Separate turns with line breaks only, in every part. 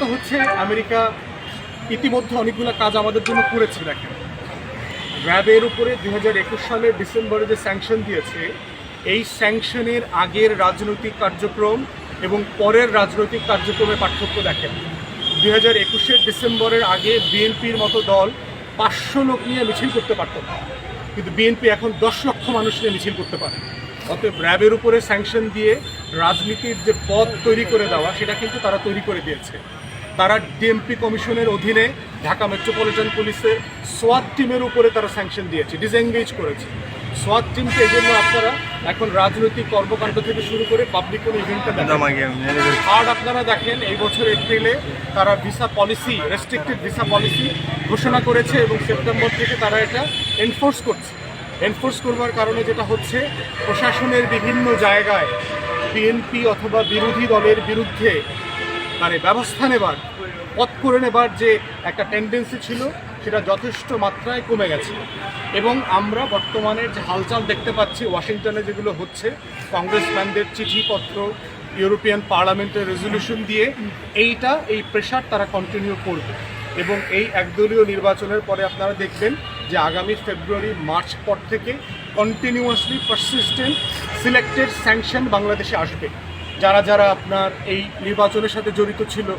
কথা হচ্ছে আমেরিকা ইতিমধ্যে অনেকগুলো কাজ আমাদের জন্য করেছে, দেখেন। র্যাবের উপরে দুই হাজার একুশ সালের ডিসেম্বরে যে স্যাংশন দিয়েছে, এই স্যাংশনের আগের রাজনৈতিক কার্যক্রম এবং পরের রাজনৈতিক কার্যক্রমে পার্থক্য দেখেন। দুই হাজার একুশের ডিসেম্বরের আগে বিএনপির মতো দল পাঁচশো লোক নিয়ে মিছিল করতে পারত না। কিন্তু বিএনপি এখন দশ লক্ষ মানুষ নিয়ে মিছিল করতে পারে। অতএব র্যাবের উপরে স্যাংশন দিয়ে রাজনীতির যে পথ তৈরি করে দেওয়া, সেটা কিন্তু তারা তৈরি করে দিয়েছে। তারা ডিএমপি কমিশনের অধীনে ঢাকা মেট্রোপলিটন পুলিশের সোয়াত টিমের উপরে তারা স্যাংশন দিয়েছে ডিসএঙ্গেজ করেছে। সোয়াত টিমকে এই জন্য আপনারা এখন রাজনৈতিক কর্মকাণ্ড থেকে শুরু করে পাবলিক কোনো ইভেন্টটা দেখেন আর আপনারা দেখেন এই বছর এপ্রিলে তারা visa policy restricted visa policy ঘোষণা করেছে এবং সেপ্টেম্বর থেকে তারা এটা এনফোর্স করছে। এনফোর্স করবার কারণে যেটা হচ্ছে প্রশাসনের বিভিন্ন জায়গায় বিএনপি অথবা বিরোধী দলের বিরুদ্ধে মানে ব্যবস্থা নেবার পথ করে নেবার যে একটা টেন্ডেন্সি ছিল, সেটা যথেষ্ট মাত্রায় কমে গেছে। এবং আমরা বর্তমানে যে হালচাল দেখতে পাচ্ছি, ওয়াশিংটনে যেগুলো হচ্ছে, কংগ্রেস কংগ্রেসম্যানদের চিঠিপত্র, ইউরোপিয়ান পার্লামেন্টের রেজলিউশন দিয়ে, এইটা, এই প্রেশার তারা কন্টিনিউ করবে। এবং এই একদলীয় নির্বাচনের পরে আপনারা দেখবেন যে আগামী ফেব্রুয়ারি, মার্চ পর থেকে কন্টিনিউয়াসলি পারসিস্টেন্ট সিলেক্টেড স্যাংশন বাংলাদেশে আসবে। যারা যারা আপনার এই নির্বাচনের সাথে জড়িত ছিল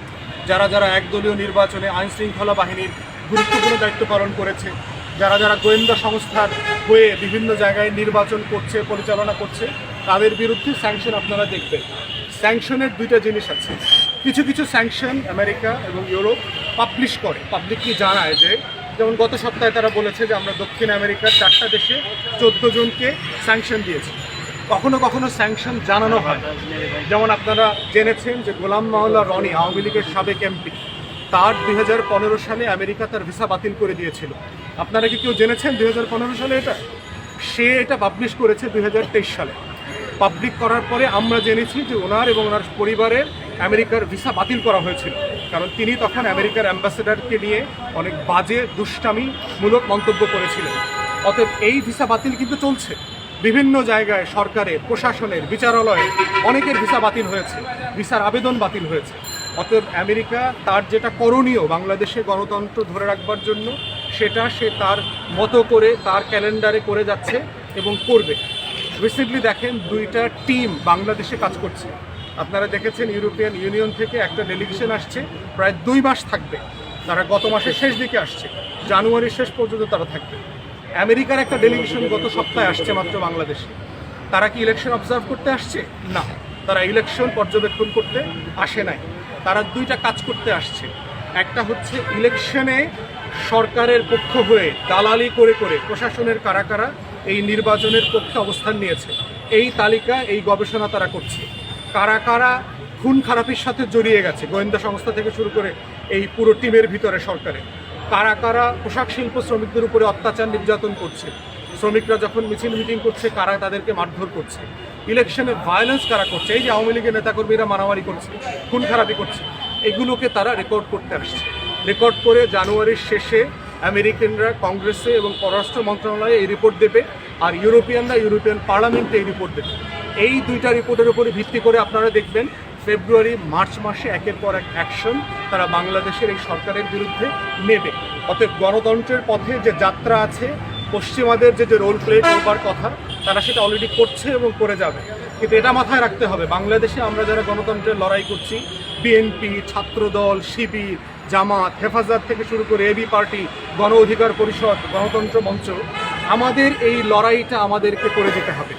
যারা যারা একদলীয় নির্বাচনে আইন শৃঙ্খলা বাহিনীর গুরুত্বপূর্ণ দায়িত্ব পালন করেছে, যারা যারা গোয়েন্দা সংস্থার হয়ে বিভিন্ন জায়গায় নির্বাচন করছে, পরিচালনা করছে, তাদের বিরুদ্ধে স্যাংশন আপনারা দেখবেন। স্যাংশনের দুইটা জিনিস আছে। কিছু কিছু স্যাংশন আমেরিকা এবং ইউরোপ পাবলিশ করে। পাবলিকলি জানায় যে, যেমন গত সপ্তাহে তারা বলেছে যে আমরা দক্ষিণ আমেরিকার চারটা দেশে চোদ্দ জনকে স্যাংশন দিয়েছি। কখনো কখনো স্যাংশন জানানো হয়। যেমন আপনারা জেনেছেন যে গোলাম মাওলা রনি আওয়ামী লীগের সাবেক এমপি, তার দুই হাজার পনেরো সালে আমেরিকা তার ভিসা বাতিল করে দিয়েছিল। আপনারা কি কেউ জেনেছেন দুই হাজার পনেরো সালে এটা? সে এটা পাবলিশ করেছে দুই হাজার তেইশ সালে। পাবলিক করার পরে আমরা জেনেছি যে ওনার এবং ওনার পরিবারের আমেরিকার ভিসা বাতিল করা হয়েছিল। কারণ তিনি তখন আমেরিকার অ্যাম্বাসেডারকে নিয়ে অনেক বাজে, দুষ্টামিমূলক মন্তব্য করেছিলেন। অতএব এই ভিসা বাতিল কিন্তু চলছে। বিভিন্ন জায়গায় সরকারের, প্রশাসনের বিচারালয়ে অনেকের ভিসা বাতিল হয়েছে, ভিসার আবেদন বাতিল হয়েছে। অতএব আমেরিকা তার যেটা করণীয় বাংলাদেশে গণতন্ত্র ধরে রাখবার জন্য, সেটা সে তার মতো করে, তার ক্যালেন্ডারে করে যাচ্ছে এবং করবে। রিসেন্টলি দেখেন দুইটা টিম বাংলাদেশে কাজ করছে। আপনারা দেখেছেন ইউরোপিয়ান ইউনিয়ন থেকে একটা ডেলিগেশন আসছে, প্রায় দুই মাস থাকবে। তারা গত মাসের শেষ দিকে আসছে। জানুয়ারির শেষ পর্যন্ত তারা থাকবে। আমেরিকার একটা ডেলিগেশন গত সপ্তাহে আসছে মাত্র বাংলাদেশে। তারা কি ইলেকশন অবজার্ভ করতে আসছে? না। তারা ইলেকশন পর্যবেক্ষণ করতে আসে নাই। তারা দুইটা কাজ করতে আসছে। একটা হচ্ছে ইলেকশনে সরকারের পক্ষ হয়ে দালালি করে করে প্রশাসনের কারা কারা এই নির্বাচনের পক্ষে অবস্থান নিয়েছে, এই তালিকা, এই গবেষণা তারা করছে। কারা কারা খুন খারাপির সাথে জড়িয়ে গেছে, গোয়েন্দা সংস্থা থেকে শুরু করে এই পুরো টিমের ভিতরে সরকারের। কারা কারা পোশাক শিল্প শ্রমিকদের উপরে অত্যাচার নির্যাতন করছে? শ্রমিকরা যখন মিছিল মিটিং করছে, কারা তাদেরকে মারধর করছে? ইলেকশনে ভায়োলেন্স কারা করছে? এই যে আওয়ামী লীগের নেতাকর্মীরা মারামারি করছে, খুন খারাপি করছে, এগুলোকে তারা রেকর্ড করতে আসছে। রেকর্ড করে জানুয়ারির শেষে আমেরিকানরা কংগ্রেসে এবং পররাষ্ট্র মন্ত্রণালয়ে এই রিপোর্ট দেবে, আর ইউরোপিয়ানরা ইউরোপিয়ান পার্লামেন্টে এই রিপোর্ট দেবে। এই দুইটা রিপোর্টের উপরে ভিত্তি করে আপনারা দেখবেন ফেব্রুয়ারি, মার্চ মাসে একের পর এক অ্যাকশন তারা বাংলাদেশের এই সরকারের বিরুদ্ধে নেবে। অতএব গণতন্ত্রের পথে যে যাত্রা আছে, পশ্চিমাদের যে যে রোল প্লে করবার কথা, তারা সেটা অলরেডি করছে এবং করে যাবে। কিন্তু এটা মাথায় রাখতে হবে, বাংলাদেশে আমরা যারা গণতন্ত্রের লড়াই করছি বিএনপি ছাত্রদল, শিবির, জামাত, হেফাজত থেকে শুরু করে এবি পার্টি গণ অধিকার পরিষদ, গণতন্ত্র মঞ্চ, আমাদের এই লড়াইটা আমাদেরকে করে যেতে হবে।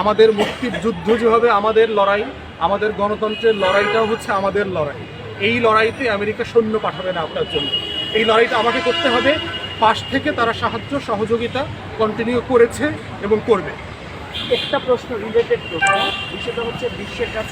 আমাদের মুক্তির যুদ্ধ যেভাবে আমাদের লড়াই, আমাদের গণতন্ত্রের লড়াইটাও হচ্ছে আমাদের লড়াই। এই লড়াইতে আমেরিকা সৈন্য পাঠাবে না আপনার জন্য। এই লড়াইটা আমাকে করতে হবে, পাশ থেকে তারা সাহায্য, সহযোগিতা কন্টিনিউ করেছে এবং করবে।
একটা প্রশ্ন রিলেটেড প্রশ্ন, বিষয়টা হচ্ছে বিশ্বের কাছে